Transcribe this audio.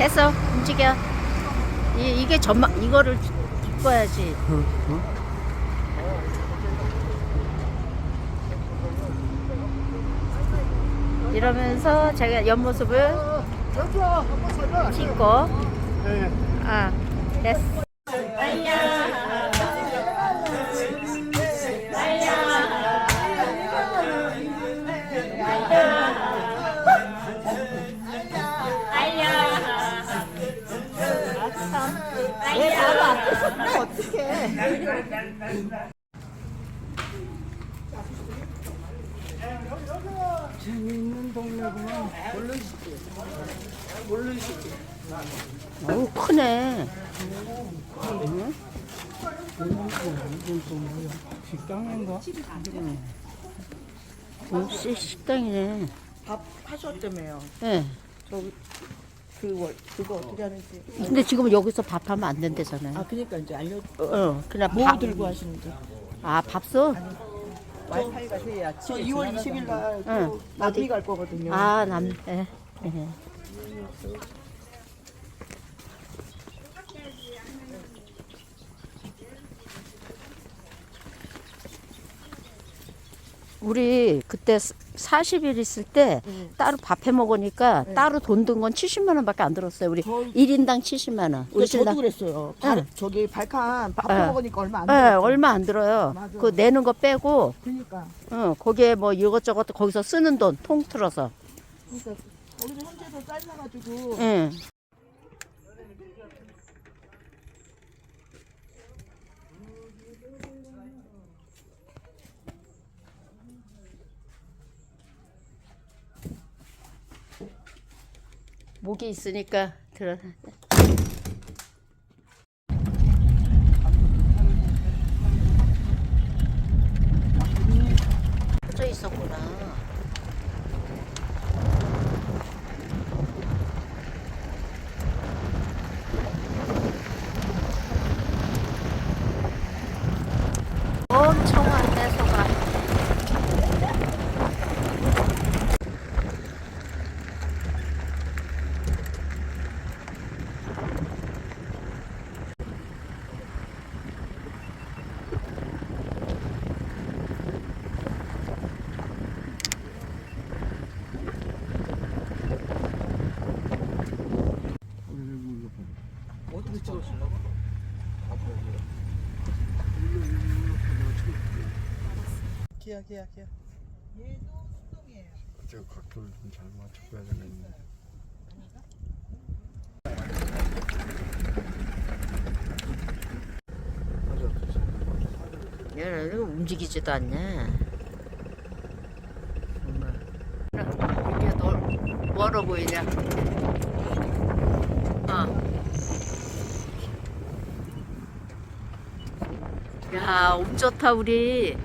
됐어 움직여. 이, 이게 전망 이거를 바꿔야지. 응, 응. 이러면서 제가 옆모습을 찍고. 아 됐어 재미있는 동네구만. 모르시지? 모르시지? 오 크네 응? 이건 또 뭐야? 식당인가? 오, 씨, 식당이네 밥 하셨다며요. 예. 저기 그 월, 그거 어떻게 하는지. 근데 지금 여기서 밥하면 안 된대잖아요 아 그러니까 이제 알려. 어 그냥 뭐 밥, 들고 하시는지. 아 밥솥? 와이파이가 돼야. 저 2월 20일 날 응. 또 나비 갈 거거든요. 아 남, 예. 예. 우리 그때 40일 있을 때 응. 따로 밥 해 먹으니까 따로 돈 든 건 70만 원밖에 안 들었어요. 우리 거의- 1인당 70만 원. 우리 저도 그랬어요. 발, 응. 저기 발칸 밥 응. 먹으니까 얼마 안 예, 들었어. 얼마 안 들어요. 맞아. 그 내는 거 빼고 그러니까. 어, 거기에 뭐 이것저것 거기서 쓰는 돈 통틀어서. 그러니까 거기서 현재도 쌀 사가지고 응. 목이 있으니까. 져 있었구나. 엄청 왔네 소가. 어떻게 찍으시려고? 기야 기야 기야. 저 각도를 좀 잘 맞춰봐야 되겠네. 얘는 움직이지도 않냐. 정말. 이게 더 멀어 보이냐. 어. 야, 엄 좋다, 우리.